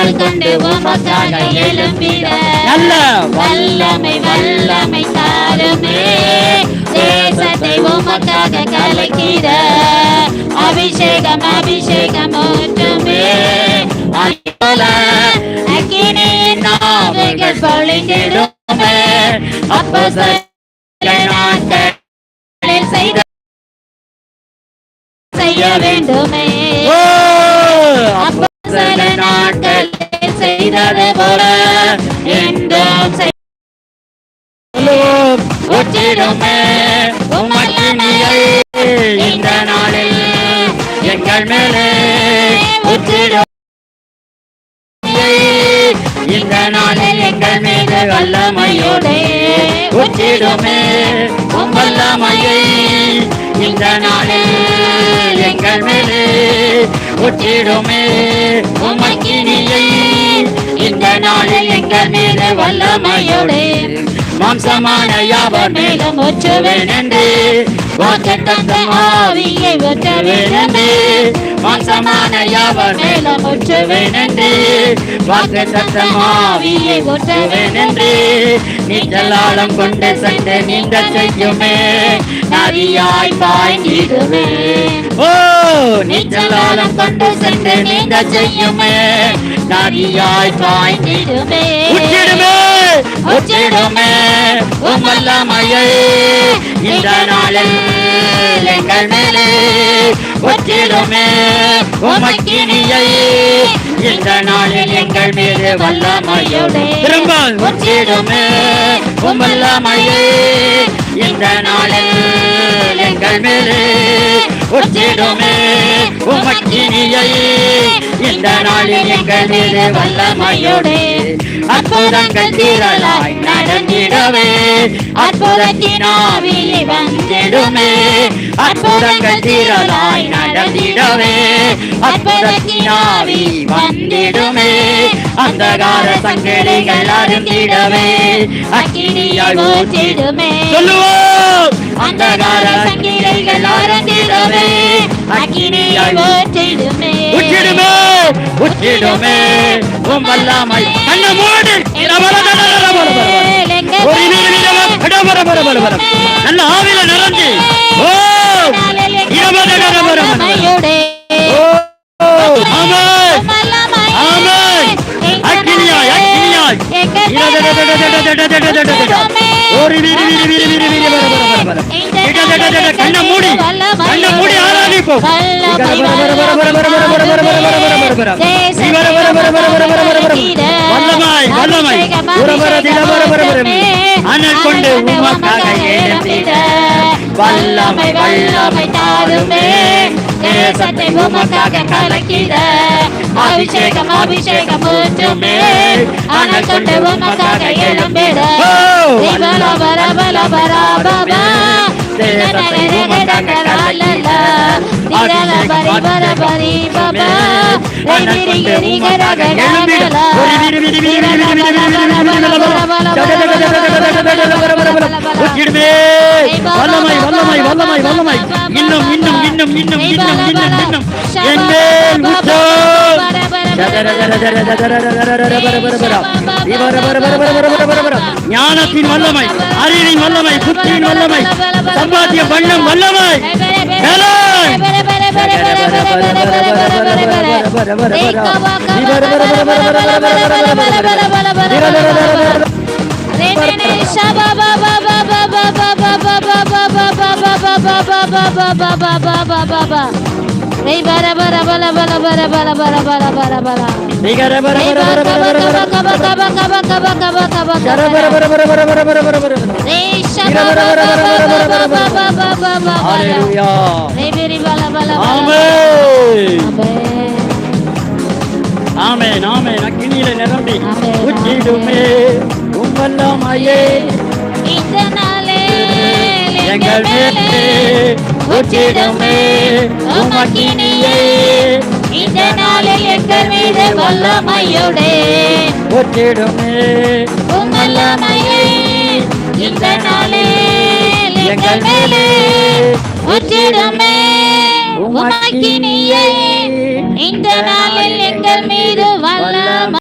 அனல் கொண்டு உமக்காக எழும்பிட. நல்ல வல்லமை வல்லமை தாருமே. தேசத்தை உமக்காக கலக்கிட. அபிஷேகம் அபிஷேகம் ஊற்றுமே. அக்கினியின் நாவுகள் பொழிந்திடுமே. அப்போ செய்த செய்ய வேண்டுமே. அப்போ செய்தது போல என்றும் ஒற்றிடுமே உமக்கினியை இந்த நாளில் எங்கள் மேலே ஒற்றிடும். இந்த நாளில் எங்கள் மீது வல்லமையோடு ஒற்றிடுமே உம் வல்லமையை இந்த நாளில் எங்கள் மேலே ஒற்றிடுமே. மீது வல்லமையோடு. மாம்சமான யாவர் மேலும் ஒற்றுவேன் என்று வாக்கு ஆவியை ஒற்ற என்று மாம்சமான யாவர் மேலும் ஒற்றுவேன் என்று வாக்கு தந்தம் ஆவியை ஒற்றுவேன் என்று நீச்சலாளம் கொண்டு சென்று நீந்த செய்யுமே நதியாய் பாய்ந்திடுவே ஓ நீச்சலாளம் கொண்டு சென்று நீந்த செய்யுமே நதியாய் பாய்ந்திடுமே. உச்சிடுமே உச்சிடுமே உமல்லமையை இந்த நாளில் எங்கள் மேலே உச்சிடுமே. உமக்கினியை இந்த நாளில் எங்கள் மீது வல்லமையோடு திரும்ப. உச்சிடுமே உமல்லமையை இந்த நாளில் எங்கள் மேலே உச்சிடுமே உமக்கினியை. இந்த நாளில் எங்கள் மீது வல்லமையோடு அற்புதங்கள் தீரலாய் நடந்திடவே. அற்புதத்தின் ஆவியை வந்திடுமே. அற்புதங்கள் தீரலாய் நடந்திடவே. அற்புதத்தினாவி வந்திடுமே. அந்தகார சங்கடிகள் அருந்திடவே அக்கினியால் ஊற்றிடுமே. சொல்லுவோம். அந்தகார சங்கடிகள் அருந்திடவே அக்கினியால் ஊற்றிடுமே. உற்றிடுமே உற்றிடுமே உன் வல்லாமை கண்ண நல்ல ஆவில நிரஞ்சு ஓ ஒரு வீடு வீடு வீடு வீடு வீடு வர வர வர வர இட, மூடி கண்ணை மூடி ஆராதிப்போம் இக, வர வர வர வர வர வர வர வர வர வர வர வர வர வர வர வர வர வர வர வல்லமாய் வல்லமாய் உர வர திட வர வர வர அனல் கொண்டு உமக்காக எழுந்திட வல்லமை வல்லமை தாருமே. தேசத்தை உமக்காக கலக்கிட. அபிஷேகம் அபிஷேகம் ஊற்றுமே. அனல் கொண்டு உமக்காக எழும்பிட வல்லமை வல்லமை வல்லமை வல்லமை இன்னும் இன்னும் இன்னும் இன்னும் இன்னும் இன்னும் இன்னும் உச்சம் ஞானத்தின் வல்லமை அறிவின் வல்லமை புத்தியின் வல்லமை சம்பாத்திய பண்ணம் வல்லமை. Baba Hey, bara bara bara bara bara bara bara bara bara bara. Hey, bara bara பர பர kaba kaba kaba kaba kaba kaba கர kaba. பர பர பர பர பர பர பர பர பர Hey, shaba ba ba ba ba ba ba ba ba ba ba ba. ஹalleluya Hey, bala bala. ஆமென் Amen. ஆமென் ஆமென் அக்கினியில நிரம்பி. உச்சிடுமே உம்மல்லமையே இந்த நாளில் எங்கள் மேலே உச்சிடுமே உமக்கினியே. இந்த நாளில் எங்கள் மீது வல்லமையோடே. உச்சிடுமே உம்மல்லமையை இந்த நாளில் எங்கள் மேலே. உச்சிடுமே உமக்கினியை. இந்த நாளில் எங்கள் மீது